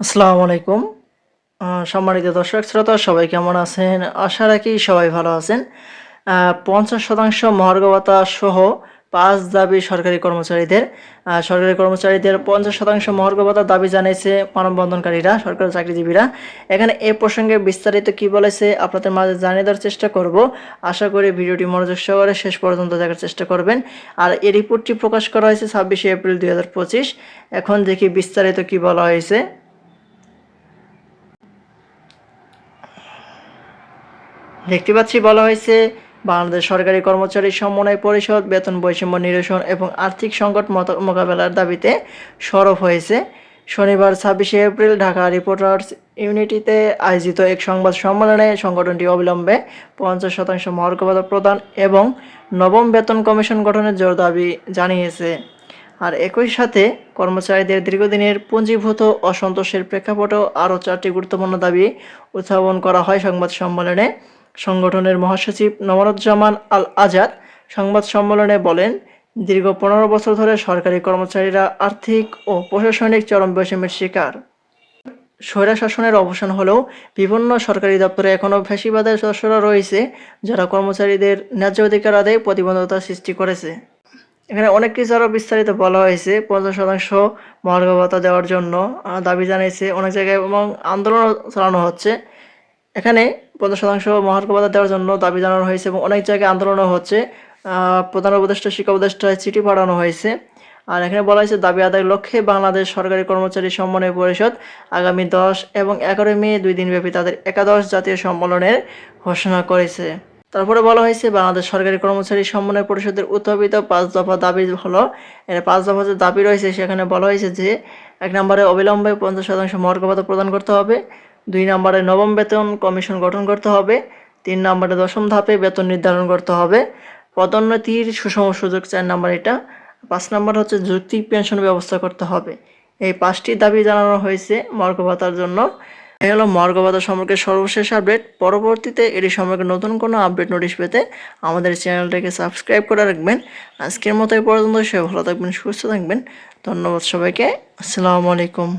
আসসালামু আলাইকুম। সম্মানিত দর্শক শ্রোতা, সবাই কেমন আছেন? আশা রাখি সবাই ভালো আছেন। পঞ্চাশ শতাংশ মহার্গবতা সহ পাঁচ দাবি সরকারি কর্মচারীদের। সরকারি কর্মচারীদের পঞ্চাশ শতাংশ মহার্গবতার দাবি জানিয়েছে মানববন্ধনকারীরা, সরকারি চাকরিজীবীরা। এখানে এ প্রসঙ্গে বিস্তারিত কি বলেছে আপনাদের মাঝে জানিয়ে দেওয়ার চেষ্টা করব। আশা করি ভিডিওটি মনোযোগ সহকারে শেষ পর্যন্ত দেখার চেষ্টা করবেন। আর এই রিপোর্টটি প্রকাশ করা হয়েছে ছাব্বিশে এপ্রিল দু হাজার পঁচিশ। এখন দেখি বিস্তারিত কি বলা হয়েছে। দেখতে পাচ্ছি বলা হয়েছে, বাংলাদেশ সরকারি কর্মচারী সমন্বয় পরিষদ, বেতন বৈষম্য নিরসন এবং আর্থিক সংকট মোকাবেলার দাবিতে সরব হয়েছে। শনিবার ছাব্বিশে এপ্রিল ঢাকা রিপোর্টার্স ইউনিটিতে আয়োজিত এক সংবাদ সম্মেলনে সংগঠনটি অবিলম্বে পঞ্চাশ শতাংশ মহার্ঘভাতা প্রদান এবং নবম বেতন কমিশন গঠনের জোর দাবি জানিয়েছে। আর একই সাথে কর্মচারীদের দীর্ঘদিনের পুঞ্জীভূত অসন্তোষের প্রেক্ষাপটেও আরও চারটি গুরুত্বপূর্ণ দাবি উত্থাপন করা হয় সংবাদ সম্মেলনে। সংগঠনের মহাসচিব নমরুজ্জামান আল আজাদ সংবাদ সম্মেলনে বলেন, দীর্ঘ পনেরো বছর ধরে সরকারি কর্মচারীরা আর্থিক ও প্রশাসনিক চরম বৈষম্যের শিকার। স্বৈরা শাসনের অবসান হলেও বিভিন্ন সরকারি দপ্তরে এখনও ফ্যাসিবাদের সদস্যরা রয়েছে, যারা কর্মচারীদের ন্যায্য অধিকার আদায়ে প্রতিবন্ধকতা সৃষ্টি করেছে। এখানে অনেক কিছু আরও বিস্তারিত বলা হয়েছে। পঞ্চাশ শতাংশ মহার্ঘ দেওয়ার জন্য দাবি জানিয়েছে অনেক জায়গায় এবং আন্দোলন চালানো হচ্ছে। এখানে পঞ্চাশ শতাংশ মহার্ঘ ভাতা দেওয়ার জন্য দাবি জানানো হয়েছে এবং অনেক জায়গায় আন্দোলনও হচ্ছে। প্রধান উপদেষ্টা, শিক্ষা উপদেষ্টায় চিঠি পাঠানো হয়েছে। আর এখানে বলা হয়েছে, দাবি আদায়ের লক্ষ্যে বাংলাদেশ সরকারি কর্মচারী সমন্বয় পরিষদ আগামী দশ এবং এগারো মে দুই দিনব্যাপী তাদের একাদশ জাতীয় সম্মেলনের ঘোষণা করেছে। তারপরে বলা হয়েছে, বাংলাদেশ সরকারি কর্মচারী সমন্বয় পরিষদের উত্থাপিত পাঁচ দফা দাবি হলো, এর পাঁচ দফা যে দাবি রয়েছে সেখানে বলা হয়েছে যে, এক নম্বরে অবিলম্বে পঞ্চাশ শতাংশ মর্গভাতা প্রদান করতে হবে দুই নম্বরে নবম বেতন কমিশন গঠন করতে হবে, তিন নম্বরে দশম ধাপে বেতন নির্ধারণ করতে হবে, পদোন্নতির সুষম সুযোগ চার নম্বর এটা, পাঁচ নম্বর হচ্ছে যৌক্তিক পেনশন ব্যবস্থা করতে হবে। এই পাঁচটি দাবি জানানো হয়েছে মর্গ ভাতার জন্য। এই হলো মর্গ ভাতা সম্পর্কে সর্বশেষ আপডেট। পরবর্তীতে এটি সম্পর্কে নতুন কোনো আপডেট নোটিশ পেতে আমাদের চ্যানেলটাকে সাবস্ক্রাইব করে রাখবেন। আজকের মতো এই পর্যন্ত সে ভালো থাকবেন, সুস্থ থাকবেন। ধন্যবাদ সবাইকে। আসসালামু আলাইকুম।